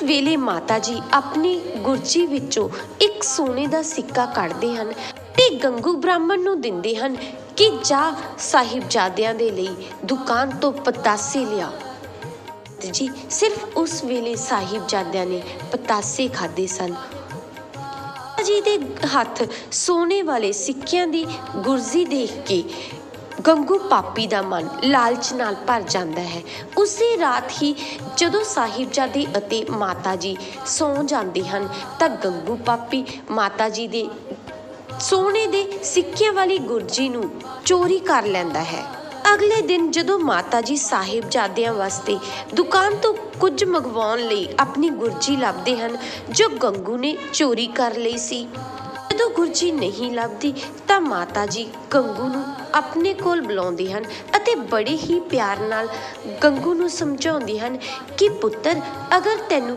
ਉਸ ਵੇਲੇ ਮਾਤਾ ਜੀ ਆਪਣੀ ਗੁਰਜੀ ਵਿੱਚੋਂ ਇੱਕ ਸੋਨੇ ਦਾ ਸਿੱਕਾ ਕੱਢਦੇ ਹਨ ਤੇ ਗੰਗੂ ਬ੍ਰਾਹਮਣ ਨੂੰ ਦਿੰਦੇ ਹਨ ਕਿ ਜਾ ਸਾਹਿਬਜ਼ਾਦਿਆਂ ਦੇ ਲਈ ਦੁਕਾਨ ਤੋਂ ਪਤਾਸੇ ਲਿਆ। ਜੀ, ਸਿਰਫ ਉਸ ਵੇਲੇ ਸਾਹਿਬਜ਼ਾਦਿਆਂ ਨੇ ਪਤਾਸੇ ਖਾਦੇ ਸਨ। ਜੀ ਦੇ ਹੱਥ ਸੋਨੇ ਵਾਲੇ ਸਿੱਕਿਆਂ ਦੀ ਗੁਰਜ਼ੀ ਦੇਖ ਕੇ ਗੰਗੂ ਪਾਪੀ ਦਾ ਮਨ ਲਾਲਚ ਨਾਲ ਭਰ ਜਾਂਦਾ ਹੈ। ਉਸੇ ਰਾਤ ਹੀ ਜਦੋਂ ਸਾਹਿਬਜ਼ਾਦੇ ਅਤੇ ਮਾਤਾ ਜੀ ਸੌਂ ਜਾਂਦੇ ਹਨ, ਤਾਂ ਗੰਗੂ ਪਾਪੀ ਮਾਤਾ ਜੀ ਦੇ ਸੋਨੇ ਦੇ ਸਿੱਕਿਆਂ ਵਾਲੀ ਗੁਰਜੀ ਨੂੰ ਚੋਰੀ ਕਰ ਲੈਂਦਾ ਹੈ। ਅਗਲੇ ਦਿਨ ਜਦੋਂ ਮਾਤਾ ਜੀ ਸਾਹਿਬਜ਼ਾਦਿਆਂ ਵਾਸਤੇ ਦੁਕਾਨ ਤੋਂ ਕੁਝ ਮੰਗਵਾਉਣ ਲਈ ਆਪਣੀ ਗੁਰਜੀ ਲੱਭਦੇ ਹਨ, ਜੋ ਗੰਗੂ ਨੇ ਚੋਰੀ ਕਰ ਲਈ ਸੀ ਜਦੋਂ ਗੁਰਜੀ ਨਹੀਂ ਲੱਭਦੀ ਤਾਂ ਮਾਤਾ ਜੀ ਗੰਗੂ ਨੂੰ ਆਪਣੇ ਕੋਲ ਬੁਲਾਉਂਦੇ ਹਨ ਅਤੇ ਬੜੇ ਹੀ ਪਿਆਰ ਨਾਲ ਗੰਗੂ ਨੂੰ ਸਮਝਾਉਂਦੇ ਹਨ ਕਿ ਪੁੱਤਰ, ਅਗਰ ਤੈਨੂੰ